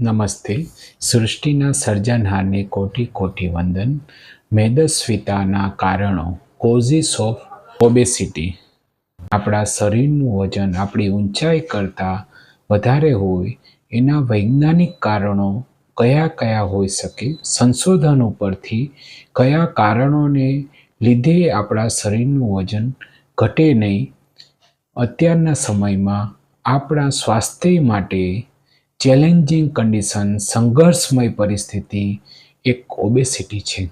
નમસ્તે. સૃષ્ટિના સર્જનહારને કોટી કોટી વંદન. મેદસ્વીતાના કારણો કોઝિસ ઓફ ઓબેસિટી આપણા શરીરનું વજન આપણી ઊંચાઈ કરતાં વધારે હોય, એના વૈજ્ઞાનિક કારણો કયા કયા હોઈ શકે, સંશોધન ઉપરથી કયા કારણોને લીધે આપણા શરીરનું વજન ઘટે નહીં, અત્યારના સમયમાં આપણા સ્વાસ્થ્ય માટે ચેલેન્જિંગ કન્ડિશન, સંઘર્ષમય પરિસ્થિતિ એક ઓબેસિટી છે.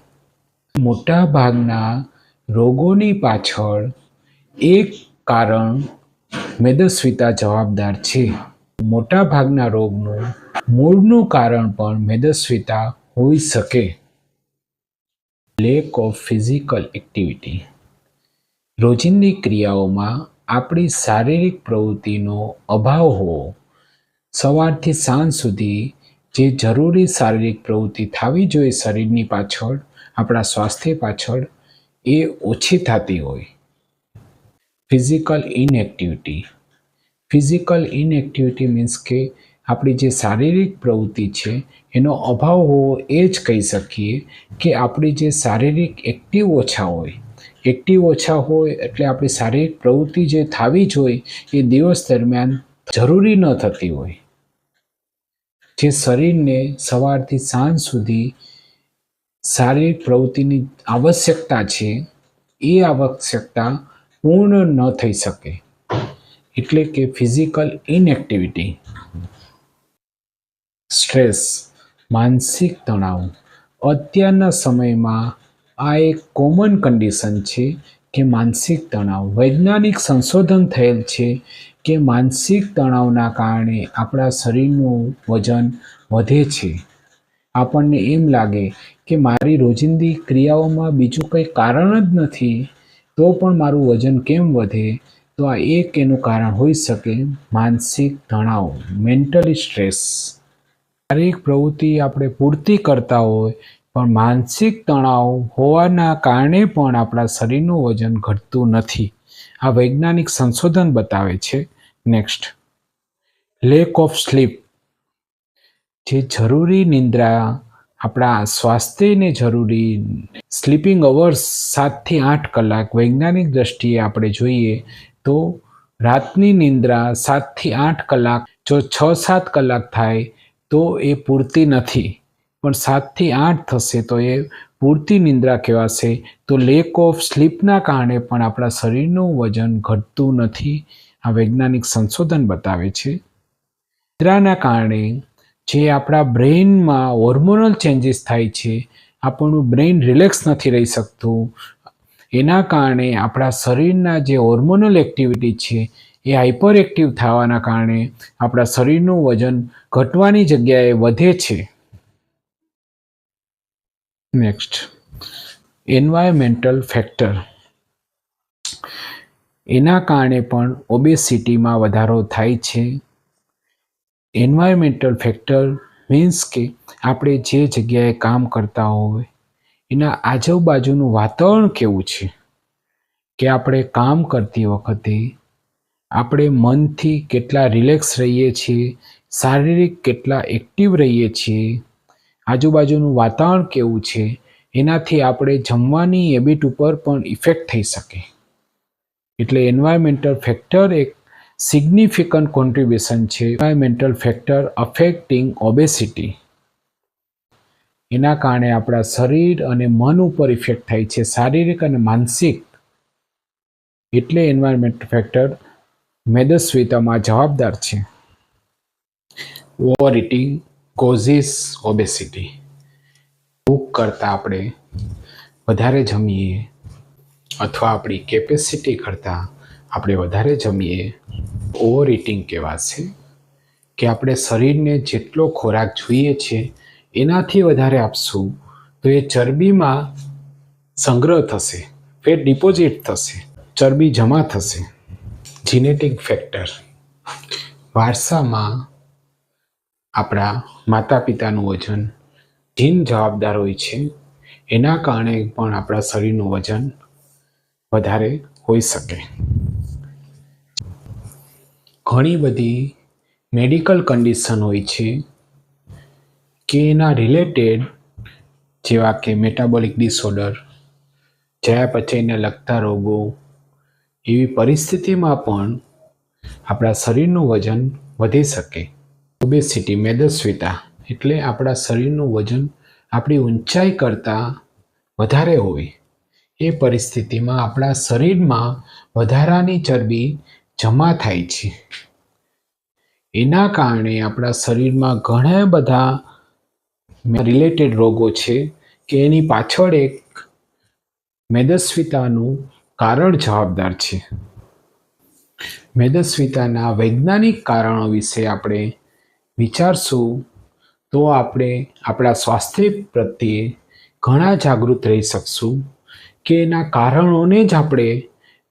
મોટાભાગના રોગોની પાછળ એક કારણ મેદસ્વીતા જવાબદાર છે. મોટાભાગના રોગનું મૂળનું કારણ પણ મેદસ્વીતા હોઈ શકે. લેક ઓફ ફિઝિકલ એક્ટિવિટી રોજિંદી ક્રિયાઓમાં આપણી શારીરિક પ્રવૃત્તિનો અભાવ હોવો સવારથી સાંજ સુધી જે જરૂરી શારીરિક પ્રવૃત્તિ થવી જોઈએ શરીરની પાછળ, આપણા સ્વાસ્થ્ય પાછળ, એ ઓછી થતી હોય. Physical inactivity physical inactivity means કે આપણી જે શારીરિક પ્રવૃત્તિ છે, એનો અભાવ હોવો એ જ કહી શકીએ કે આપણી જે શારીરિક એક્ટિવ ઓછા હોય. એક્ટિવ ઓછા હોય એટલે આપણી શારીરિક પ્રવૃત્તિ જે થવી જોઈએ એ દિવસ દરમિયાન જરૂરી ન થતી હોય. જે શરીરને સવારથી સાંજ સુધી શારીરિક પ્રવૃત્તિની આવશ્યકતા છે, એ આવશ્યકતા પૂર્ણ ન થઈ શકે. એટલે કે ફિઝિકલ ઇનએક્ટિવિટી, સ્ટ્રેસ, માનસિક તણાવ અત્યારના સમયમાં આ એક કોમન કન્ડિશન છે કે માનસિક તણાવ. વૈજ્ઞાનિક સંશોધન થયેલ છે કે માનસિક તણાવના કારણે આપણા શરીરનું વજન વધે છે. આપણને એમ લાગે કે મારી રોજિંદી ક્રિયાઓમાં બીજું કંઈ કારણ જ નથી, તો પણ મારું વજન કેમ વધે? તો આ એક એનું કારણ હોઈ શકે માનસિક તણાવ, મેન્ટલી સ્ટ્રેસ. શારીરિક પ્રવૃત્તિ આપણે પૂરતી કરતા હોય પણ માનસિક તણાવ હોવાના કારણે પણ આપણા શરીરનું વજન ઘટતું નથી. આ વૈજ્ઞાનિક સંશોધન બતાવે છે. નેક્સ્ટ લેક ઓફ સ્લીપ જે જરૂરી નિંદ્રા, આપણા સ્વાસ્થ્યને જરૂરી સ્લીપિંગ અવર્સ સાતથી આઠ કલાક વૈજ્ઞાનિક દ્રષ્ટિએ આપણે જોઈએ તો રાતની નિંદ્રા સાતથી આઠ કલાક જો છ સાત કલાક થાય તો એ પૂરતી નથી. પણ સાતથી આઠ થશે તો એ પૂરતી નિંદ્રા કહેવાશે. તો લેક ઓફ સ્લીપના કારણે પણ આપણા શરીરનું વજન ઘટતું નથી. આ વૈજ્ઞાનિક સંશોધન બતાવે છે. નિદ્રાના કારણે જે આપણા બ્રેઇનમાં હોર્મોનલ ચેન્જીસ થાય છે, આપણું બ્રેઇન રિલેક્સ નથી રહી શકતું. એના કારણે આપણા શરીરના જે હોર્મોનલ એક્ટિવિટી છે, એ હાઇપર એક્ટિવ થવાના કારણે આપણા શરીરનું વજન ઘટવાની જગ્યાએ વધે છે. નેક્સ્ટ એન્વાયરમેન્ટલ ફેક્ટર એના કારણે પણ ઓબેસિટીમાં વધારો થાય છે. એન્વાયરમેન્ટલ ફેક્ટર મીન્સ કે આપણે જે જગ્યાએ કામ કરતા હોય, એના આજુબાજુનું વાતાવરણ કેવું છે? કે આપણે કામ કરતી વખતે આપણે મનથી કેટલા રિલેક્સ રહીએ છીએ, શારીરિક કેટલા એક્ટિવ રહીએ છીએ આજુબાજુનું વાતાવરણ કેવું છે, એનાથી આપણે જમવાની હેબિટ ઉપર પણ ઇફેક્ટ થઈ શકે. એટલે એન્વાયરમેન્ટલ ફેક્ટર એક સિગ્નિફિકન્ટ કોન્ટ્રીબ્યુશન છે. એન્વાયરમેન્ટલ ફેક્ટર અફેક્ટિંગ ઓબેસિટી એના કારણે આપણા શરીર અને મન ઉપર ઇફેક્ટ થાય છે, શારીરિક અને માનસિક. એટલે એન્વાયરમેન્ટ ફેક્ટર મેદસ્વીતામાં જવાબદાર છે. ઓવર ઇટિંગ કોઝિસ ઓબેસિટી ભૂખ કરતાં આપણે વધારે જમીએ અથવા આપણી કેપેસિટી કરતાં આપણે વધારે જમીએ ઓવર ઇટિંગ કહેવાશે કે આપણે શરીરને જેટલો ખોરાક જોઈએ છે એનાથી વધારે આપશું, તો એ ચરબીમાં સંગ્રહ થશે, ફેટ ડિપોઝિટ થશે, ચરબી જમા થશે. જીનેટિક ફેક્ટર વારસામાં આપણા માતા પિતાનું વજન જીન જવાબદાર હોય છે. એના કારણે પણ આપણા શરીરનું વજન વધારે હોઈ શકે. ઘણી બધી મેડિકલ કન્ડિશન હોય છે કે એના રિલેટેડ, જેવા કે મેટાબોલિક ડિસઓર્ડર ચયાપચયને લગતા રોગો, એવી પરિસ્થિતિમાં પણ આપણા શરીરનું વજન વધી શકે. ઓબેસિટી મેદસ્વીતા એટલે આપણા શરીરનું વજન આપણી ઊંચાઈ કરતાં વધારે હોય એ પરિસ્થિતિમાં આપણા શરીરમાં વધારાની ચરબી જમા થાય છે. એના કારણે આપણા શરીરમાં ઘણા બધા રિલેટેડ રોગો છે કે એની પાછળ એક મેદસ્વીતાનું કારણ જવાબદાર છે. મેદસ્વીતાના વૈજ્ઞાનિક કારણો વિશે આપણે વિચારશું તો આપણે આપણા સ્વાસ્થ્ય પ્રત્યે ઘણા જાગૃત રહી શકશું કે એના કારણોને જ આપણે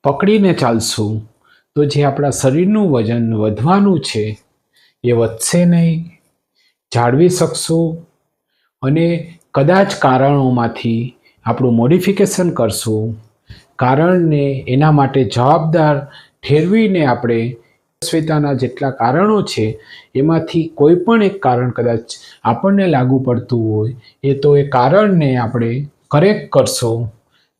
પકડીને ચાલશું. તો જે આપણા શરીરનું વજન વધવાનું છે એ વધશે નહીં. જાળવી શકશું અને કદાચ કારણોમાંથી આપણું મોડિફિકેશન કરશું. કારણને એના માટે જવાબદાર ઠેરવીને આપણે શ્વેતાના જેટલા કારણો છે, એમાંથી કોઈ પણ એક કારણ કદાચ આપણને લાગુ પડતું હોય, એ તો એ કારણને આપણે કરેક્ટ કરશો,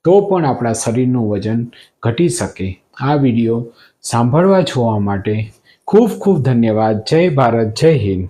તો પણ આપણા શરીરનું વજન ઘટી શકે. આ વીડિયો સાંભળવા જોવા માટે ખૂબ ખૂબ ધન્યવાદ. જય ભારત, જય હિન્દ.